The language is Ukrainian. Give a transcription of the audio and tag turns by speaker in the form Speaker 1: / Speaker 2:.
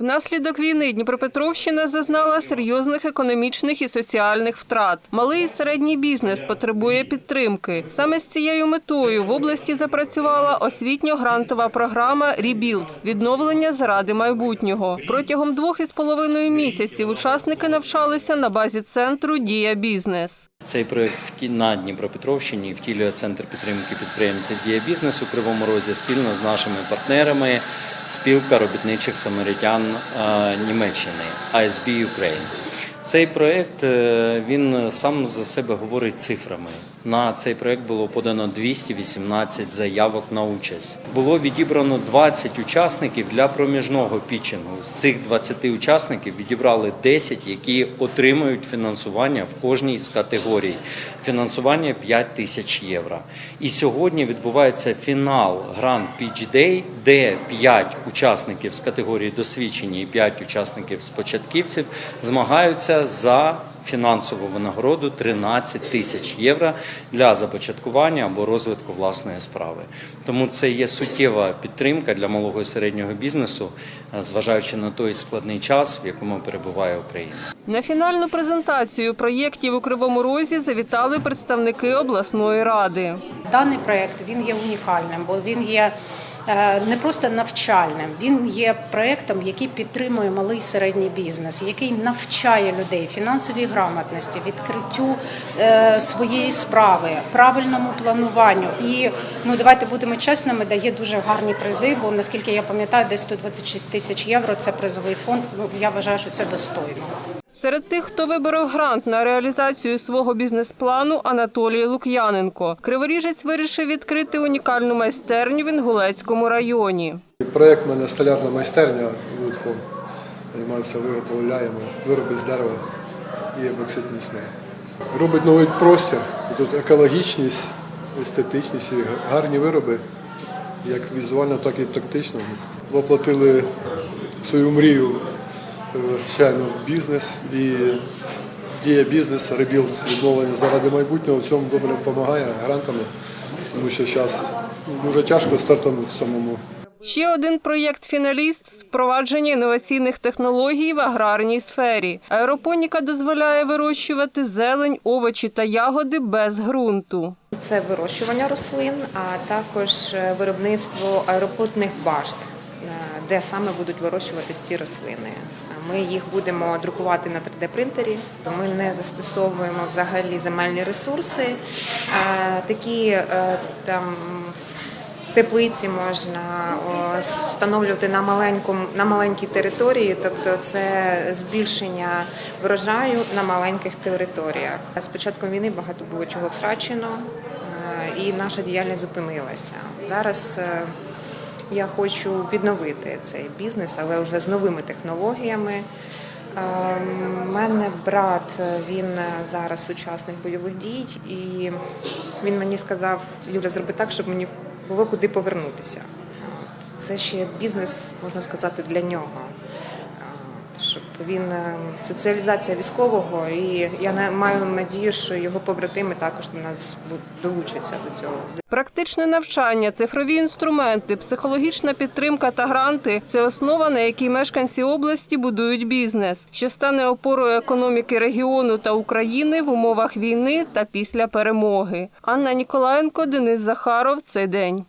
Speaker 1: Внаслідок війни Дніпропетровщина зазнала серйозних економічних і соціальних втрат. Малий і середній бізнес потребує підтримки. Саме з цією метою в області запрацювала освітньо-грантова програма «Рібілд» – відновлення заради майбутнього. Протягом двох із половиною місяців учасники навчалися на базі центру Дія бізнес.
Speaker 2: Цей проект на Дніпропетровщині втілює центр підтримки підприємців дія бізнесу Кривому Розі спільно з нашими партнерами спілка робітничих самаритян е, Німеччини ISB Ukraine. Цей проект е, він сам за себе говорить цифрами. На цей проект було подано 218 заявок на участь. Було відібрано 20 учасників для проміжного пітчингу. З цих 20 учасників відібрали 10, які отримують фінансування в кожній з категорій. Фінансування 5 тисяч євро. І сьогодні відбувається фінал Grand Pitch Day, де 5 учасників з категорії досвідчені і 5 учасників з початківців змагаються за фінансову винагороду 13 тисяч євро для започаткування або розвитку власної справи. Тому це є суттєва підтримка для малого і середнього бізнесу, е, зважаючи на той складний час, в якому перебуває Україна.
Speaker 1: На фінальну презентацію проєктів у Кривому Розі завітали представники обласної ради.
Speaker 3: Даний проект він є унікальним, бо він є не просто навчальним, він є проектом, який підтримує малий і середній бізнес, який навчає людей фінансовій грамотності, відкриттю е, своєї справи, правильному плануванню. І ну давайте будемо чесними, дає дуже гарні призи. Бо наскільки я пам'ятаю, десь 126 тисяч євро це призовий фонд. Ну я вважаю, що це достойно.
Speaker 1: Серед тих, хто виборов грант на реалізацію свого бізнес-плану, Анатолій Лук'яненко. Криворіжець вирішив відкрити унікальну майстерню в Інгулецькому районі.
Speaker 4: Проєкт мене столярна майстерня Woodhome. Займаюся, виготовляємо вироби з дерева і епоксидні смоли. Робить новий простір. Тут екологічність, естетичність і гарні вироби, як візуально, так і тактично. Воплотили свою мрію, звичайно, в бізнес і діє бізнес, ребілд відновлення заради майбутнього. В цьому добре допомагає грантами, тому що зараз дуже тяжко стартанути самому.
Speaker 1: Ще один проєкт-фіналіст з впровадження інноваційних технологій в аграрній сфері. Аеропоніка дозволяє вирощувати зелень, овочі та ягоди без ґрунту.
Speaker 5: Це вирощування рослин, а також е, виробництво аеропортних башт, де саме будуть вирощуватись ці рослини. Ми їх будемо друкувати на 3D-принтері, то ми не застосовуємо взагалі земельні ресурси. Е, Такі е, там теплиці можна встановлювати на маленькому на маленькій території, тобто це збільшення врожаю на маленьких територіях. З початком війни багато було чого втрачено, е, і наша діяльність зупинилася. Зараз е, я хочу відновити цей бізнес, але вже з новими технологіями. У мене брат, він зараз учасник бойових дій, і він мені сказав: Юля, зроби так, щоб мені було куди повернутися. Це ще бізнес, можна сказати, для нього. Він е, соціалізація військового, і я на- маю надію, що його побратими також до нас долучаться до цього.
Speaker 1: Практичне навчання, цифрові інструменти, психологічна підтримка та гранти це основа, на якій мешканці області будують бізнес, що стане опорою економіки регіону та України в умовах війни та після перемоги. Анна Ніколаєнко, Денис Захаров. Цей день.